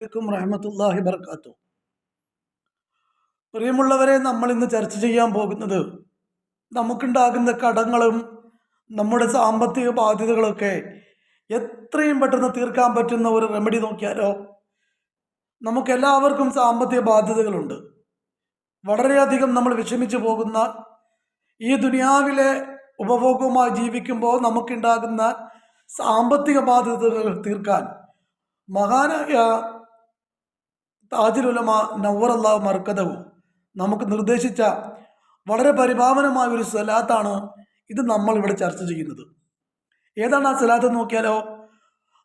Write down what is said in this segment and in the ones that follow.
അലൈക്കും റഹമത്തല്ലാഹി ബർക്കാത്തു പ്രിയമുള്ളവരെ നമ്മൾ ഇന്ന് ചർച്ച ചെയ്യാൻ പോകുന്നത് നമുക്കുണ്ടാകുന്ന കടങ്ങളും നമ്മുടെ സാമ്പത്തിക ബാധ്യതകളൊക്കെ എത്രയും പെട്ടെന്ന് തീർക്കാൻ പറ്റുന്ന ഒരു റെമഡി നോക്കിയാലോ നമുക്കെല്ലാവർക്കും സാമ്പത്തിക ബാധ്യതകളുണ്ട്. വളരെയധികം നമ്മൾ വിഷമിച്ചു പോകുന്ന ഈ ദുനിയാവിലെ ഉപഭോഗവുമായി ജീവിക്കുമ്പോൾ നമുക്കുണ്ടാകുന്ന സാമ്പത്തിക ബാധ്യതകൾ തീർക്കാൻ മഹാനായ താജുലുലമ നവറല്ലാഹ് മർക്കതവും നമുക്ക് നിർദ്ദേശിച്ച വളരെ പരിഭാവനമായ ഒരു സലാത്താണ് ഇത് നമ്മൾ ഇവിടെ ചർച്ച ചെയ്യുന്നത്. ഏതാണ് ആ സലാത്ത് നോക്കിയാലോ?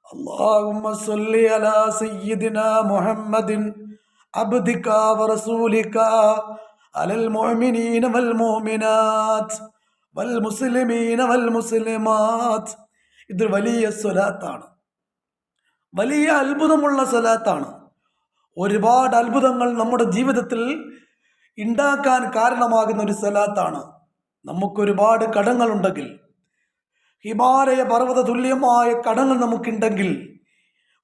അല്ലാഹുമ്മ സ്വല്ലി അലാ സയ്യിദിന മുഹമ്മദിൻ അബ്ദിക വറസൂലിക അലൽ മുഅ്മിനീന വൽ മുഅ്മിനാത്ത് വൽ മുസ്ലിമീന വൽ മുസ്ലിമാത്ത്. ഇത് വലിയ സ്വലാത്താണ് വലിയ അത്ഭുതമുള്ള സ്വലാത്താണ് ഒരുപാട് അത്ഭുതങ്ങൾ നമ്മുടെ ജീവിതത്തിൽ ഉണ്ടാക്കാൻ കാരണമാകുന്ന ഒരു സ്വലാത്താണ് നമുക്കൊരുപാട് കടങ്ങളുണ്ടെങ്കിൽ ഹിമാലയ പർവ്വത തുല്യമായ കടങ്ങൾ നമുക്കുണ്ടെങ്കിൽ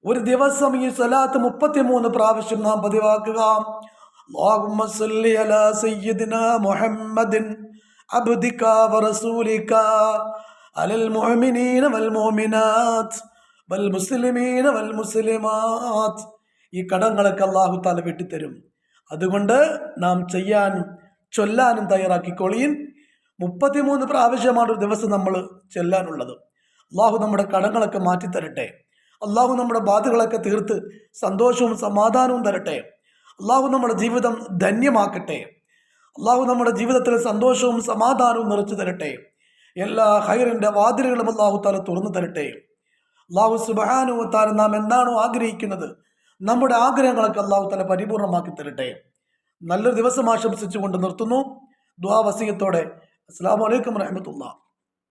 ഒരു ദിവസം ഈ സ്വലാത്ത് മുപ്പത്തിമൂന്ന് പ്രാവശ്യം നാം പതിവാക്കുക اللهم صل على سيدنا محمد عبدك ورسولك على المؤمنين والمؤمنات والمسلمين والمسلمات ഈ കടങ്ങളൊക്കെ അള്ളാഹു താല വെട്ടിത്തരും. അതുകൊണ്ട് നാം ചെയ്യാനും ചൊല്ലാനും തയ്യാറാക്കിക്കോളിയും മുപ്പത്തിമൂന്ന് പ്രാവശ്യമാണ് ഒരു ദിവസം നമ്മൾ ചെല്ലാനുള്ളത്. അള്ളാഹു നമ്മുടെ കടങ്ങളൊക്കെ മാറ്റിത്തരട്ടെ. അള്ളാഹു നമ്മുടെ ബാധകളൊക്കെ തീർത്ത് സന്തോഷവും സമാധാനവും തരട്ടെ. അള്ളാഹു നമ്മുടെ ജീവിതം ധന്യമാക്കട്ടെ. അള്ളാഹു നമ്മുടെ ജീവിതത്തിൽ സന്തോഷവും സമാധാനവും നിറച്ചു തരട്ടെ. എല്ലാ ഹൈറിന്റെ വാതിലുകളും അള്ളാഹു താല തുറന്നു തരട്ടെ. അള്ളാഹു സുബാനുവത്താല നാം എന്താണോ ആഗ്രഹിക്കുന്നത് നമ്മുടെ ആഗ്രഹങ്ങളൊക്കെ അള്ളാഹു തല പരിപൂർണമാക്കി തരട്ടെ. നല്ലൊരു ദിവസം ആശംസിച്ചുകൊണ്ട് നിർത്തുന്നു. ദ്വാവസീയത്തോടെ അസ്സാം വലൈക്കും വരഹമത്തുള്ള